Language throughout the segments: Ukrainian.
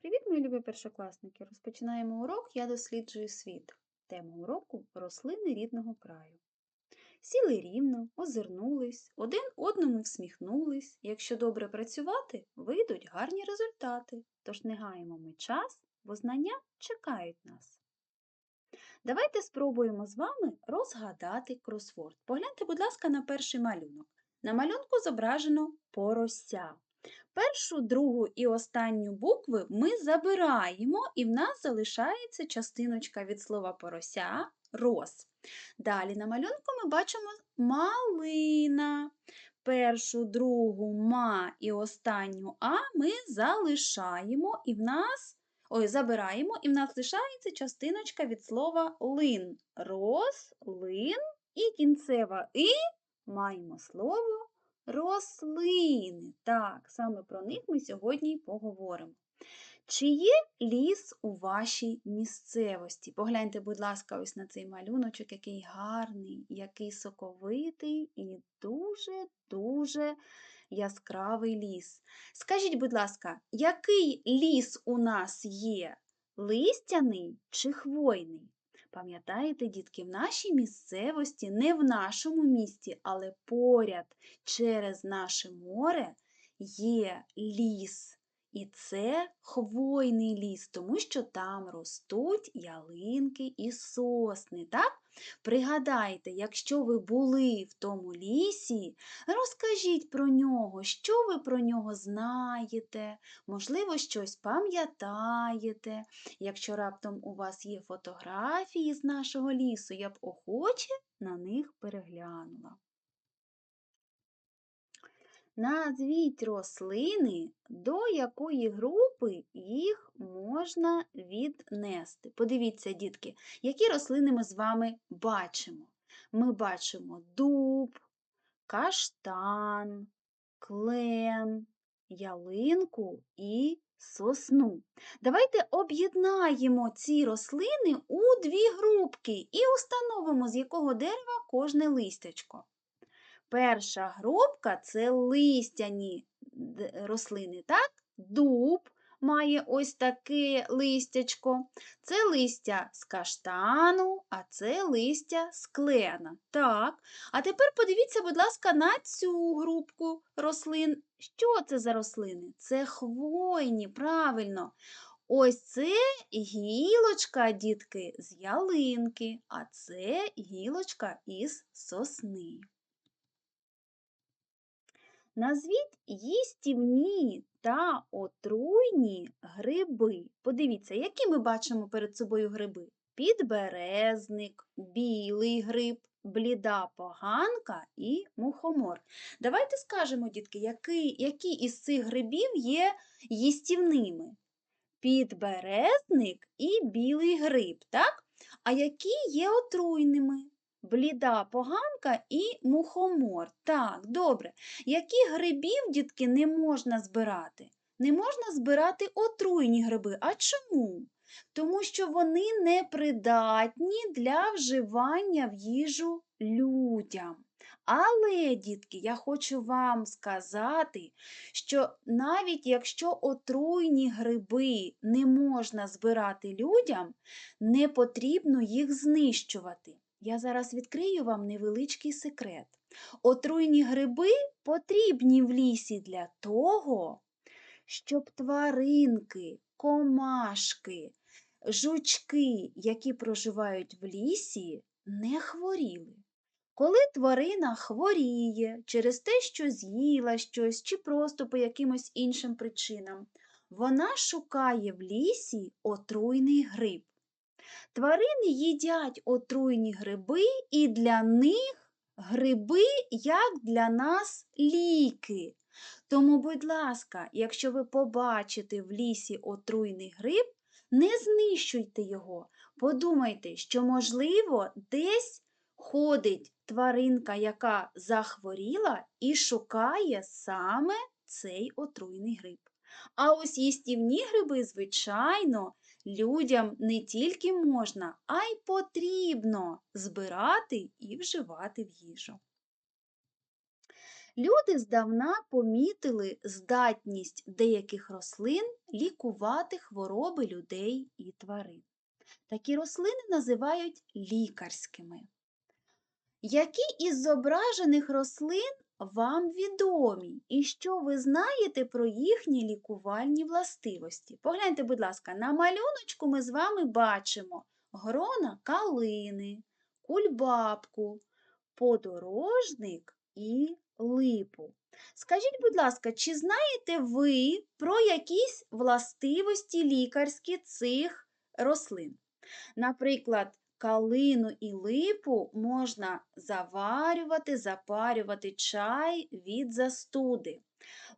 Привіт, мої любі першокласники! Розпочинаємо урок Я досліджую світ. Тема уроку рослини рідного краю. Сіли рівно, озирнулись, один одному всміхнулись. Якщо добре працювати, вийдуть гарні результати. Тож не гаємо ми час, бо знання чекають нас. Давайте спробуємо з вами розгадати кросворд. Погляньте, будь ласка, на перший малюнок. На малюнку зображено порося. Першу, другу і останню букви ми забираємо, і в нас залишається частиночка від слова порося рос. Далі на малюнку ми бачимо малина. Першу, другу ма і останню а ми залишаємо, і в нас ой, забираємо, і в нас лишається частиночка від слова лин. Рос, лин і кінцева і маємо слово рослини. Так, саме про них ми сьогодні й поговоримо. Чи є ліс у вашій місцевості? Погляньте, будь ласка, ось на цей малюночок, який гарний, який соковитий і дуже-дуже яскравий ліс. Скажіть, будь ласка, який ліс у нас є? Листяний чи хвойний? Пам'ятаєте, дітки, в нашій місцевості, не в нашому місті, але поряд через наше море є ліс. І це хвойний ліс, тому що там ростуть ялинки і сосни. так? Пригадайте, якщо ви були в тому лісі, розкажіть про нього, що ви про нього знаєте, можливо, щось пам'ятаєте. Якщо раптом у вас є фотографії з нашого лісу, я б охоче на них переглянула. Назвіть рослини, до якої групи їх можна віднести. Подивіться, дітки, які рослини ми з вами бачимо. Ми бачимо дуб, каштан, клен, ялинку і сосну. Давайте об'єднаємо ці рослини у дві групки і установимо, з якого дерева кожне листячко. Перша групка це листяні рослини, так? Дуб має ось таке листячко. Це листя з каштану, а це листя з клена. Так. А тепер подивіться, будь ласка, на цю групку рослин. Що це за рослини? Це хвойні, правильно. Ось це гілочка, дітки, з ялинки, а це гілочка із сосни. Назвіть їстівні та отруйні гриби. Подивіться, які ми бачимо перед собою гриби: підберезник, білий гриб, бліда поганка і мухомор. Давайте скажемо, дітки, які, які із цих грибів є їстівними. Підберезник і білий гриб, так? А які є отруйними? Бліда поганка і мухомор. Так, добре. Які грибів, дітки, не можна збирати? Не можна збирати отруйні гриби. А чому? Тому що вони непридатні для вживання в їжу людям. Але, дітки, я хочу вам сказати, що навіть якщо отруйні гриби не можна збирати людям, не потрібно їх знищувати. Я зараз відкрию вам невеличкий секрет. Отруйні гриби потрібні в лісі для того, щоб тваринки, комашки, жучки, які проживають в лісі, не хворіли. Коли тварина хворіє через те, що з'їла щось, чи просто по якимось іншим причинам, вона шукає в лісі отруйний гриб. Тварини їдять отруйні гриби, і для них гриби, як для нас, ліки. Тому, будь ласка, якщо ви побачите в лісі отруйний гриб, не знищуйте його. Подумайте, що, можливо, десь ходить тваринка, яка захворіла, і шукає саме цей отруйний гриб. А ось їстівні гриби, звичайно, людям не тільки можна, а й потрібно збирати і вживати в їжу. Люди здавна помітили здатність деяких рослин лікувати хвороби людей і тварин. Такі рослини називають лікарськими. Які із зображених рослин вам відомі і що ви знаєте про їхні лікувальні властивості? Погляньте, будь ласка, на малюночку ми з вами бачимо грона калини, кульбабку, подорожник і липу. Скажіть, будь ласка, чи знаєте ви про якісь властивості лікарські цих рослин? Наприклад, калину і липу можна заварювати, запарювати чай від застуди.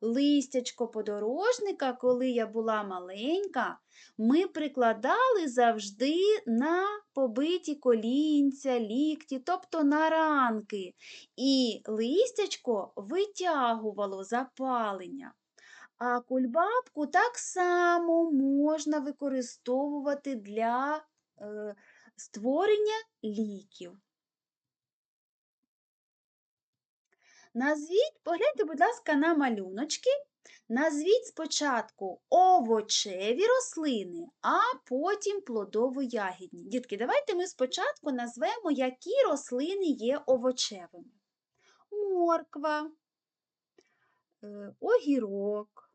Листячко подорожника, коли я була маленька, ми прикладали завжди на побиті колінця, лікті, тобто на ранки, і листячко витягувало запалення. А кульбабку так само можна використовувати для е, створення ліків. Назвіть, погляньте, будь ласка, на малюночки. Назвіть спочатку овочеві рослини, а потім плодово-ягідні. Дітки, давайте ми спочатку назвемо, які рослини є овочевими. Морква, е, огірок,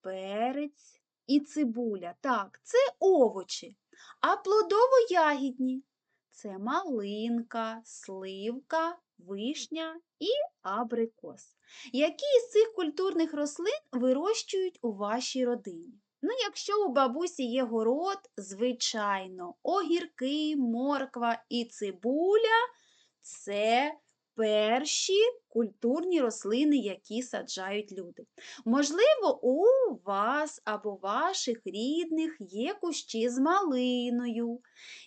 перець і цибуля. Так, це овочі. А плодово-ягідні це малинка, сливка, вишня і абрикос. Які із цих культурних рослин вирощують у вашій родині? Ну, якщо у бабусі є город, звичайно, огірки, морква і цибуля це перші культурні рослини, які саджають люди. Можливо, у вас або ваших рідних є кущі з малиною,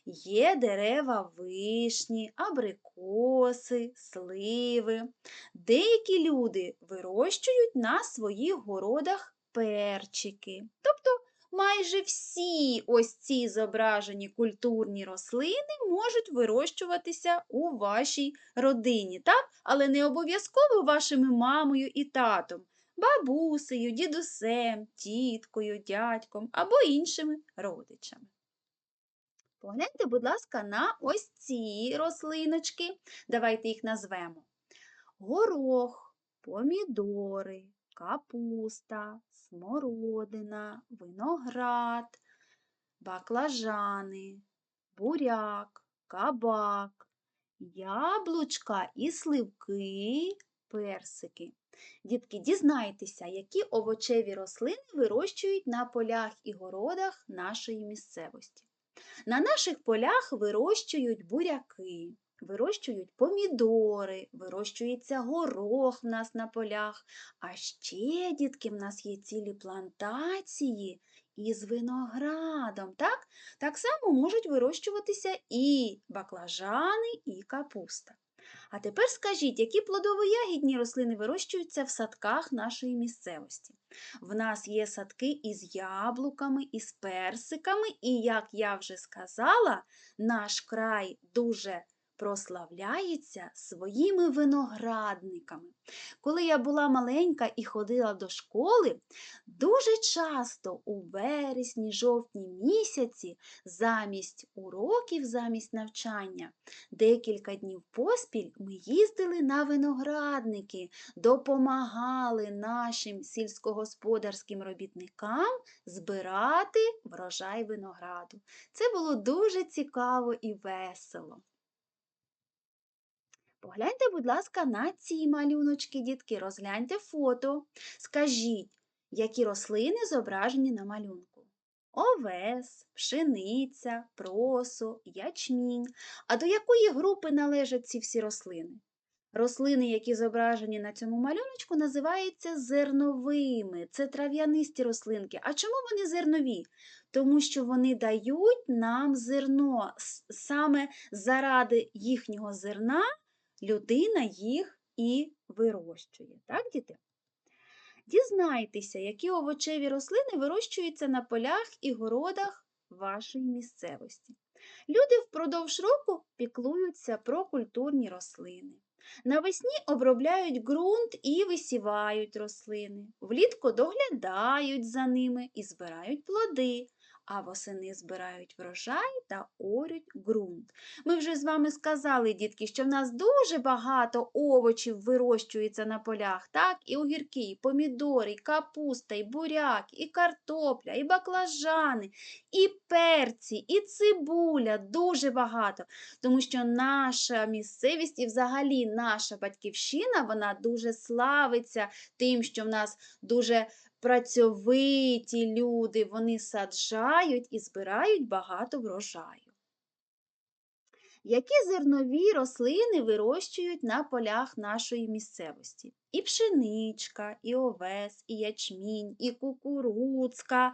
є дерева вишні, абрикоси, сливи. Деякі люди вирощують на своїх городах перчики. Тобто майже всі ось ці зображені культурні рослини можуть вирощуватися у вашій родині, так? але не обов'язково вашими мамою і татом, бабусею, дідусем, тіткою, дядьком або іншими родичами. Погляньте, будь ласка, на ось ці рослиночки. Давайте їх назвемо. Горох, помідори, капуста, смородина, виноград, баклажани, буряк, кабак, яблучка і сливки, персики. Дітки, дізнайтеся, які овочеві рослини вирощують на полях і городах нашої місцевості. На наших полях вирощують буряки, вирощують помідори, вирощується горох в нас на полях. А ще, дітки, в нас є цілі плантації із виноградом. Так Так само можуть вирощуватися і баклажани, і капуста. А тепер скажіть, які плодово-ягідні рослини вирощуються в садках нашої місцевості? В нас є садки із яблуками, із персиками, і, як я вже сказала, наш край дуже прославляється своїми виноградниками. Коли я була маленька і ходила до школи, дуже часто у вересні, жовтні місяці, замість уроків, замість навчання, декілька днів поспіль ми їздили на виноградники, допомагали нашим сільськогосподарським робітникам збирати врожай винограду. Це було дуже цікаво і весело. Погляньте, будь ласка, на ці малюночки, дітки, розгляньте фото. Скажіть, які рослини зображені на малюнку? Овес, пшениця, просо, ячмінь. А до якої групи належать ці всі рослини? Рослини, які зображені на цьому малюночку, називаються зерновими. Це трав'янисті рослинки. А чому вони зернові? Тому що вони дають нам зерно. Саме заради їхнього зерна людина їх і вирощує. Так, діти? Дізнайтеся, які овочеві рослини вирощуються на полях і городах вашої місцевості. Люди впродовж року піклуються про культурні рослини. Навесні обробляють ґрунт і висівають рослини. Влітку доглядають за ними і збирають плоди, а восени збирають врожай та орють ґрунт. Ми вже з вами сказали, дітки, що в нас дуже багато овочів вирощується на полях, так? І огірки, і помідори, і капуста, і буряк, і картопля, і баклажани, і перці, і цибуля, дуже багато. Тому що наша місцевість і взагалі наша батьківщина, вона дуже славиться тим, що в нас дуже працьовиті люди, вони саджають і збирають багато врожаю. Які зернові рослини вирощують на полях нашої місцевості? І пшеничка, і овес, і ячмінь, і кукурудзка,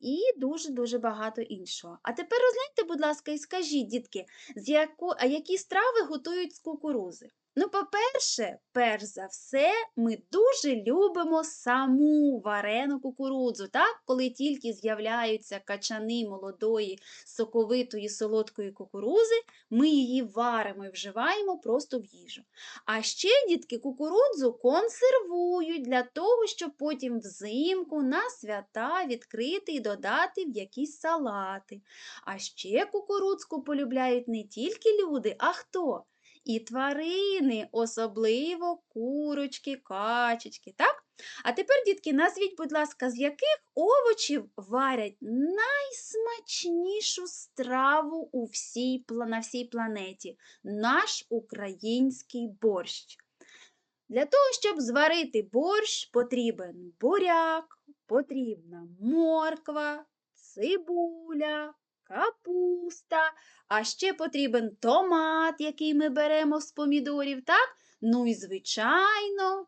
і дуже-дуже багато іншого. А тепер розгляньте, будь ласка, і скажіть, дітки, з яко... а які страви готують з кукурузи? Ну, по-перше, перш за все, ми дуже любимо саму варену кукурудзу, так? коли тільки з'являються качани молодої, соковитої, солодкої кукурузи, ми її варимо і вживаємо просто в їжу. А ще, дітки, кукурудзу консервують для того, щоб потім взимку на свята відкрити і додати в якісь салати. А ще кукурудзку полюбляють не тільки люди, а хто? І тварини, особливо курочки, качечки, так? А тепер, дітки, назвіть, будь ласка, з яких овочів варять найсмачнішу страву у всій, на всій планеті наш український борщ. Для того, щоб зварити борщ, потрібен буряк, потрібна морква, цибуля, капуста, а ще потрібен томат, який ми беремо з помідорів, так? Ну і, звичайно,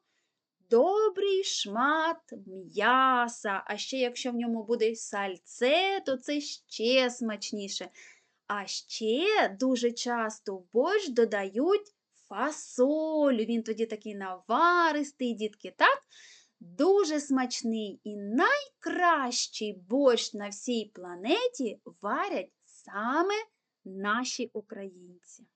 добрий шмат м'яса. А ще, якщо в ньому буде сальце, то це ще смачніше. А ще дуже часто в борщ додають фасолю. Він тоді такий наваристий, дітки, так? Дуже смачний і найкращий борщ на всій планеті варять саме наші українці.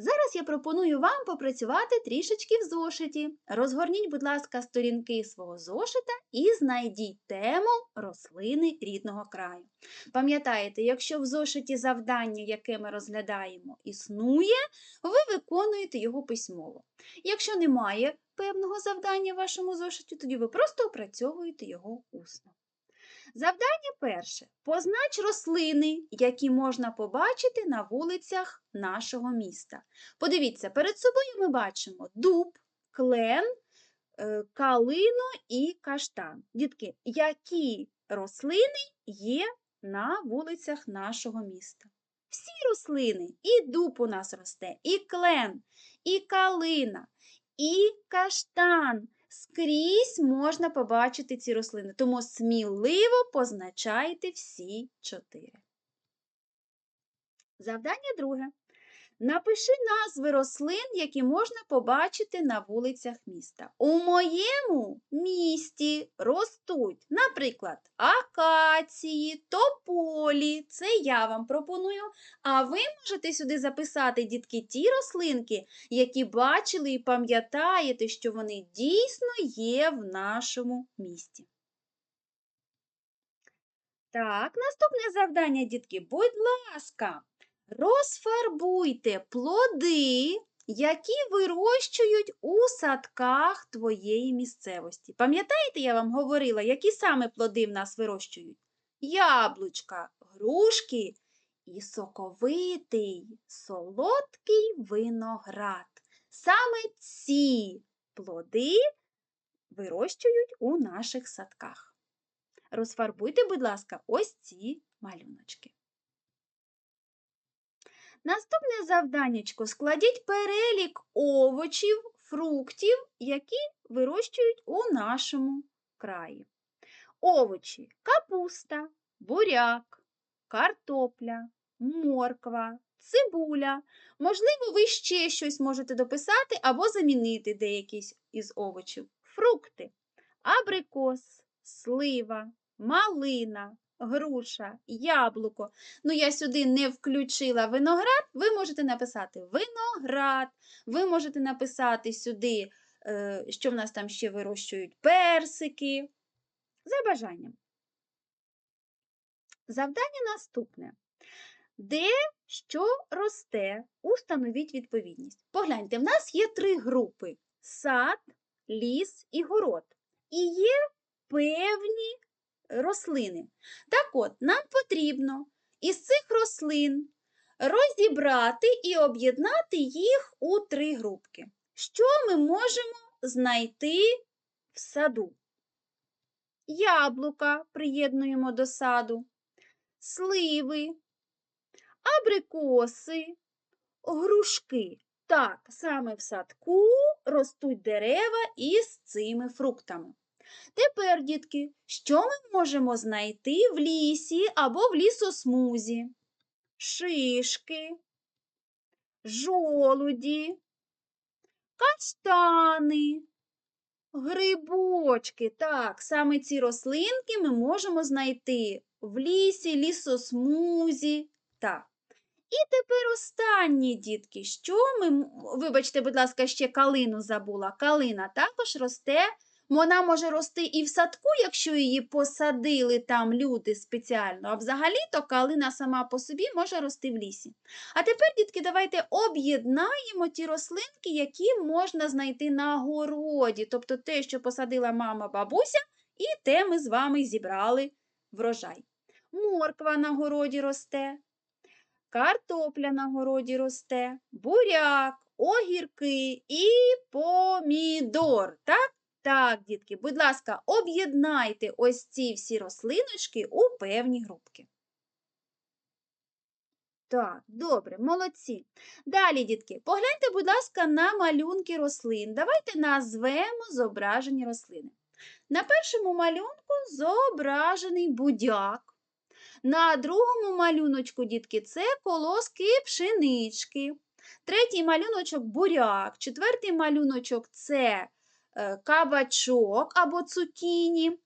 Зараз я пропоную вам попрацювати трішечки в зошиті. Розгорніть, будь ласка, сторінки свого зошита і знайдіть тему рослини рідного краю. Пам'ятаєте, якщо в зошиті завдання, яке ми розглядаємо, існує, ви виконуєте його письмово. Якщо немає певного завдання вашому зошиті, тоді ви просто опрацьовуєте його усно. Завдання перше. Познач рослини, які можна побачити на вулицях нашого міста. Подивіться, перед собою ми бачимо дуб, клен, е, калину і каштан. Дітки, які рослини є на вулицях нашого міста? Всі рослини, і дуб у нас росте, і клен, і калина, і каштан. Скрізь можна побачити ці рослини, тому сміливо позначайте всі чотири. Завдання друге. Напиши назви рослин, які можна побачити на вулицях міста. У моєму місті ростуть, наприклад, акації, тополі. Це я вам пропоную. А ви можете сюди записати, дітки, ті рослинки, які бачили і пам'ятаєте, що вони дійсно є в нашому місті. Так, наступне завдання, дітки, будь ласка. Розфарбуйте плоди, які вирощують у садках твоєї місцевості. Пам'ятаєте, я вам говорила, які саме плоди в нас вирощують? Яблучка, грушки і соковитий, солодкий виноград. Саме ці плоди вирощують у наших садках. Розфарбуйте, будь ласка, ось ці малюночки. Наступне завданнячко складіть перелік овочів, фруктів, які вирощують у нашому краї. Овочі капуста, буряк, картопля, морква, цибуля. Можливо, ви ще щось можете дописати або замінити деякі із овочів. Фрукти, абрикос, слива, малина, груша, яблуко. Ну, я сюди не включила виноград, ви можете написати виноград, ви можете написати сюди, е, що в нас там ще вирощують персики. За бажанням. Завдання наступне. Де що росте, установіть відповідність. Погляньте, в нас є три групи: сад, ліс і город. І є певні рослини. Так от, нам потрібно із цих рослин розібрати і об'єднати їх у три групки. Що ми можемо знайти в саду? Яблука приєднуємо до саду, сливи, абрикоси, грушки. Так, саме в садку ростуть дерева із цими фруктами. Тепер, дітки, що ми можемо знайти в лісі або в лісосмузі? Шишки, жолуді, каштани, грибочки. Так, саме ці рослинки ми можемо знайти в лісі, лісосмузі. Так. І тепер останні дітки. Що ми, вибачте, будь ласка, ще калину забула. Калина також росте. Вона може рости і в садку, якщо її посадили там люди спеціально. А взагалі-то калина сама по собі може рости в лісі. А тепер, дітки, давайте об'єднаємо ті рослинки, які можна знайти на городі. Тобто те, що посадила мама бабуся, і те ми з вами зібрали врожай. Морква на городі росте, картопля на городі росте, буряк, огірки і помідор. Так? Так, дітки, будь ласка, об'єднайте ось ці всі рослиночки у певні групки. Так, добре, молодці. Далі, дітки, погляньте, будь ласка, на малюнки рослин. Давайте назвемо зображені рослини. На першому малюнку зображений будяк. На другому малюночку, дітки, це колоски пшенички. Третій малюночок буряк. Четвертий малюночок це кабачок або цукіні.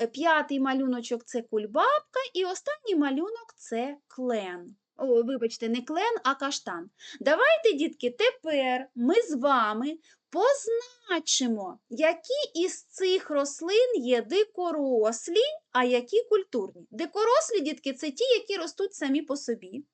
Е, П'ятий малюночок це кульбабка. І останній малюнок це клен. О, вибачте, не клен, а каштан. Давайте, дітки, тепер ми з вами позначимо, які із цих рослин є дикорослі, а які культурні. Дикорослі, дітки, це ті, які ростуть самі по собі.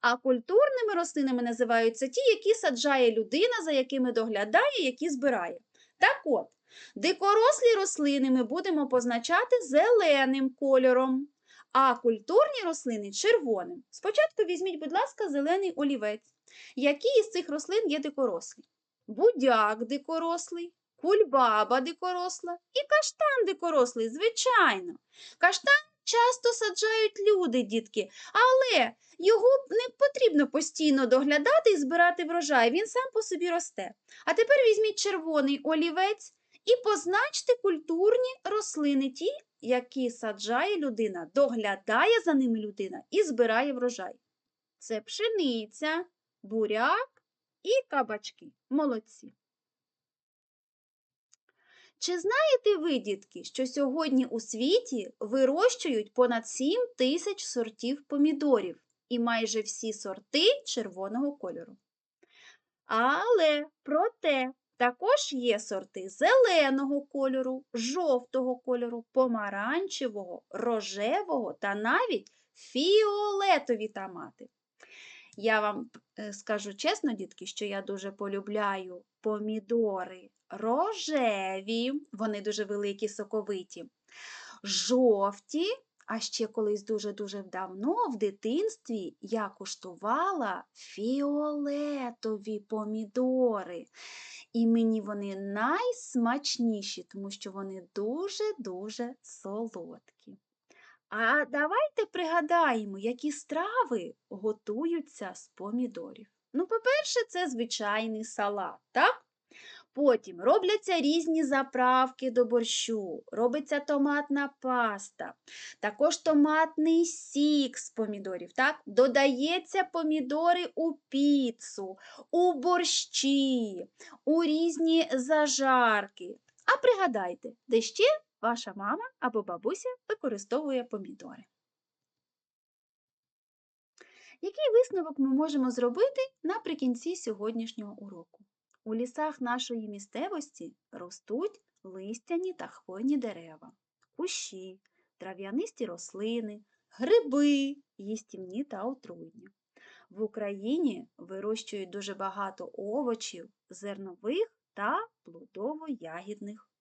А культурними рослинами називаються ті, які саджає людина, за якими доглядає, які збирає. Так от, дикорослі рослини ми будемо позначати зеленим кольором, а культурні рослини червоним. Спочатку візьміть, будь ласка, зелений олівець. Які із цих рослин є дикорослі? Будяк дикорослий, кульбаба дикоросла і каштан дикорослий, звичайно. Каштан часто саджають люди, дітки, але його не потрібно постійно доглядати і збирати врожай, він сам по собі росте. А тепер візьміть червоний олівець і позначте культурні рослини, ті, які саджає людина, доглядає за ними людина і збирає врожай. Це пшениця, буряк і кабачки. Молодці. Чи знаєте ви, дітки, що сьогодні у світі вирощують понад 7 тисяч сортів помідорів і майже всі сорти червоного кольору? Але проте також є сорти зеленого кольору, жовтого кольору, помаранчевого, рожевого та навіть фіолетові томати. Я вам е, скажу чесно, дітки, що я дуже полюбляю помідори рожеві, вони дуже великі, соковиті, жовті, а ще колись дуже-дуже давно в дитинстві я куштувала фіолетові помідори. І мені вони найсмачніші, тому що вони дуже-дуже солодкі. А давайте пригадаємо, які страви готуються з помідорів. Ну, по-перше, це звичайний салат, так? Потім робляться різні заправки до борщу, робиться томатна паста, також томатний сік з помідорів. так? Додається помідори у піцу, у борщі, у різні зажарки. А пригадайте, де ще ваша мама або бабуся використовує помідори. Який висновок ми можемо зробити наприкінці сьогоднішнього уроку? У лісах нашої місцевості ростуть листяні та хвойні дерева, кущі, трав'янисті рослини, гриби, їстівні та отруйні. В Україні вирощують дуже багато овочів, зернових та плодово-ягідних.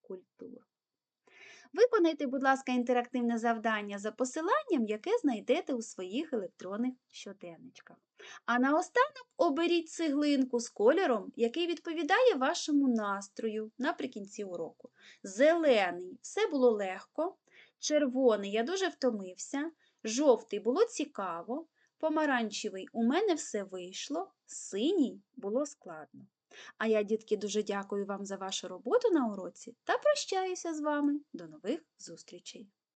Виконайте, будь ласка, інтерактивне завдання за посиланням, яке знайдете у своїх електронних щоденничках. А наостанок оберіть цеглинку з кольором, який відповідає вашому настрою наприкінці уроку. Зелений все було легко, червоний я дуже втомився, жовтий було цікаво, помаранчевий у мене все вийшло, синій було складно. А я, дітки, дуже дякую вам за вашу роботу на уроці та прощаюся з вами. До нових зустрічей!